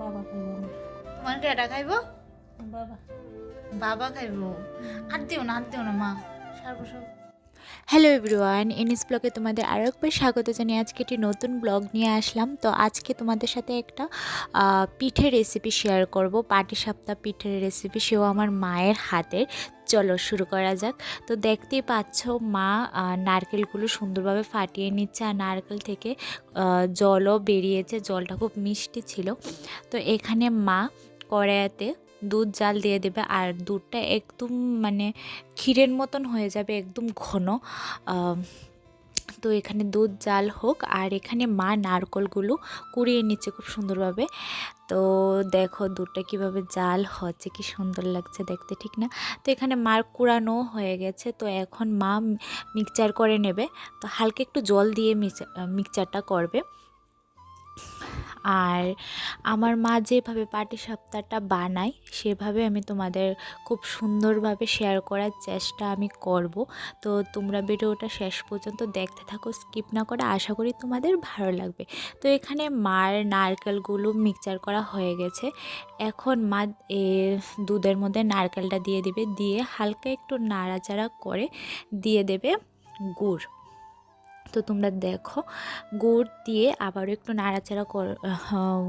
বাবা খাইব আমার। তোমার কেটা খাইবো বাবা বাবা খাইবো আর দিও না, আর দিও না, মা। সারবো হ্যালো এভরিওয়ান এনএস ব্লগে তোমাদের আরও একবার স্বাগত জানিয়ে আজকে একটি নতুন ব্লগ নিয়ে আসলাম। তো আজকে তোমাদের সাথে একটা পিঠের রেসিপি শেয়ার করব। পাটি সাপ্তাহ পিঠের রেসিপি সেও আমার মায়ের হাতের। চলো শুরু করা যাক। তো দেখতেই পাচ্ছ, মা নারকেলগুলো সুন্দরভাবে ফাটিয়ে নিচ্ছে। আর নারকেল থেকে জলও বেরিয়েছে। জলটা খুব মিষ্টি ছিল। তো এখানে মা কড়াইতে দুধ জাল দিয়ে দেবে আর দুধটা একদম মানে ক্ষীরের মতন হয়ে যাবে একদম ঘন। তো এখানে দুধ জাল হোক আর এখানে মা নারকলগুলো কুড়িয়ে নিচ্ছে খুব সুন্দরভাবে। তো দেখো দুধটা কীভাবে জাল হচ্ছে, কি সুন্দর লাগছে দেখতে, ঠিক না? তো এখানে মার কুড়ানো হয়ে গেছে। তো এখন মা মিক্সচার করে নেবে। তো হালকা একটু জল দিয়ে মিক্সচারটা করবে। আর আমার মা যেভাবে পাটি সাপ্তাহটা বানায়, সেভাবে আমি তোমাদের খুব সুন্দরভাবে শেয়ার করার চেষ্টা আমি করব। তো তোমরা ভিডিওটা শেষ পর্যন্ত দেখতে থাকো স্কিপ না করে আশা করি তোমাদের ভালো লাগবে। তো এখানে মার নারকেলগুলো মিক্সচার করা হয়ে গেছে। এখন মা দুধের মধ্যে নারকেলটা দিয়ে দিবে, দিয়ে হালকা একটু নাড়াচাড়া করে দিয়ে দেবে গুড়। তো তোমরা দেখো। গুড় দিয়ে আবারও একটু নাড়াচাড়া কর-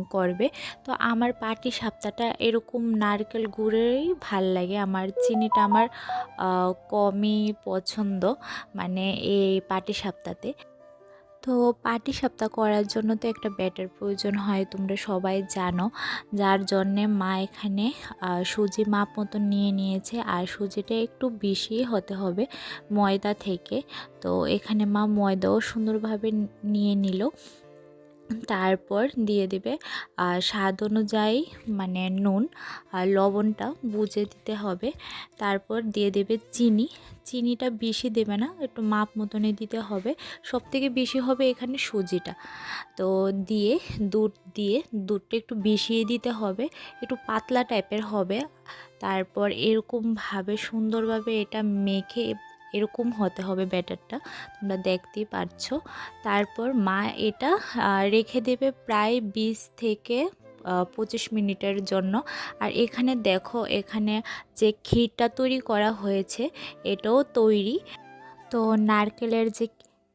করবে। তো আমার পাটি সাপ্তাহটা এরকম নারকেল গুড়েরই ভালো লাগে। আমার চিনিটা আমার কমই পছন্দ মানে এই পাটি সাপ্তাহতে তো পার্টি সাপ্তাহ করার জন্য তো একটা ব্যাটার প্রয়োজন হয়, তোমরা সবাই জানো। যার জন্যে মা এখানে সুজি মাপ মতো নিয়ে নিয়েছে। আর সুজিটা একটু বেশি হতে হবে ময়দা থেকে। তো এখানে মা ময়দাও সুন্দরভাবে নিয়ে নিল। তারপর দিয়ে দেবে স্বাদ অনুযায়ী মানে নুন আর লবণটা বুঝে দিতে হবে। তারপর দিয়ে দেবে চিনি। চিনিটা বেশি দেবে না, একটু মাপ মতনই দিতে হবে। সব থেকে বেশি হবে এখানে সুজিটা। তো দিয়ে দুধ দিয়ে দুধটা একটু বেশিয়ে দিতে হবে, একটু পাতলা টাইপের হবে। তারপর এরকমভাবে সুন্দরভাবে এটা মেখে এরকম হতে হবে ব্যাটারটা, তোমরা দেখতেই পারছ। তারপর মা এটা রেখে দেবে প্রায় বিশ থেকে পঁচিশ মিনিটের জন্য। আর এখানে দেখো, এখানে যে ক্ষীরটা তৈরি করা হয়েছে, এটাও তৈরি। তো নারকেলের যে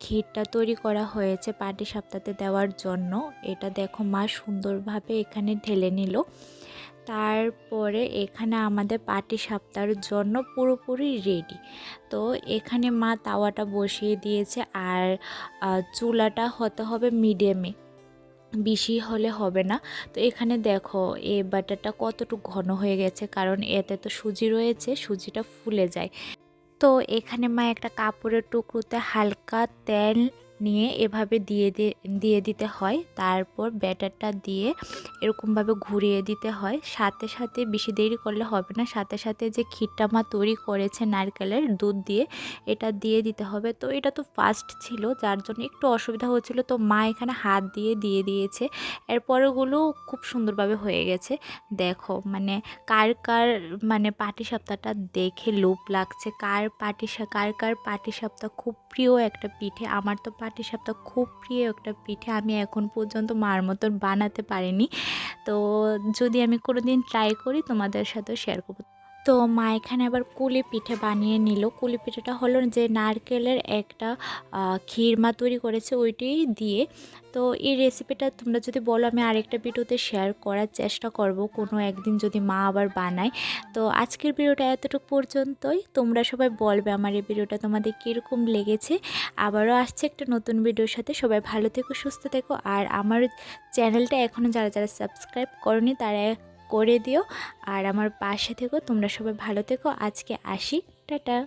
ক্ষীরটা তৈরি করা হয়েছে পাটি সাপ্তাতে দেওয়ার জন্য, এটা দেখো মা সুন্দরভাবে এখানে ঢেলে নিল। তারপরে এখানে আমাদের পাটি সাপ্তাহের জন্য পুরোপুরি রেডি তো এখানে মা তাওয়াটা বসিয়ে দিয়েছে আর চুলাটা হতে হবে মিডিয়ামে বেশি হলে হবে না। তো এখানে দেখো, এ বাটারটা কতটুকু ঘন হয়ে গেছে, কারণ এতে তো সুজি রয়েছে, সুজিটা ফুলে যায়। তো এখানে মা একটা কাপড়ের টুকরোতে হালকা তেল নিয়ে এভাবে দিয়ে দিয়ে দিতে হয়। তারপর ব্যাটারটা দিয়ে এরকমভাবে ঘুরিয়ে দিতে হয়। সাথে সাথে বেশি দেরি করলে হবে না। সাথে সাথে যে ক্ষীরটা মা তৈরি করেছে নারকেলের দুধ দিয়ে, এটা দিয়ে দিতে হবে। তো এটা তো ফাস্ট ছিল, যার জন্য একটু অসুবিধা হচ্ছিল। তো মা এখানে হাত দিয়ে দিয়ে দিয়েছে। এরপরেগুলো খুব সুন্দরভাবে হয়ে গেছে। দেখো মানে কার কার মানে পাটি সপ্তাহটা দেখে লোভ লাগছে। কার পাটি কার কার পাটি সপ্তাহ খুব প্রিয় একটা পিঠে, আমার তো পাটি সপ্তাহ খুব প্রিয় একটা পিঠে। আমি এখন পর্যন্ত মার মতন বানাতে পারিনি। তো যদি আমি কোনো দিন ট্রাই করি, তোমাদের সাথে শেয়ার করব। তো মা এখানে আবার কুলি পিঠে বানিয়ে নিল। কুলি পিঠেটা হলো যে নারকেলের একটা ক্ষীরমা তৈরি করেছে ওইটাই দিয়ে। তো এই রেসিপিটা তোমরা যদি বলো, আমি আরেকটা ভিডিওতে শেয়ার করার চেষ্টা করব, কোনো একদিন যদি মা আবার বানায়। তো আজকের ভিডিওটা এতটুকু পর্যন্তই। তোমরা সবাই বলবে আমার এই ভিডিওটা তোমাদের কীরকম লেগেছে। আবারও আসছে একটা নতুন ভিডিওর সাথে। সবাই ভালো থেকো, সুস্থ থেকো। আর আমার চ্যানেলটা এখনও যারা যারা সাবস্ক্রাইব করনি, তারা করে দিও। আর আমার পাশে থেকো তোমরা সবাই ভালো থেকো। আজকে আসি। টাটা।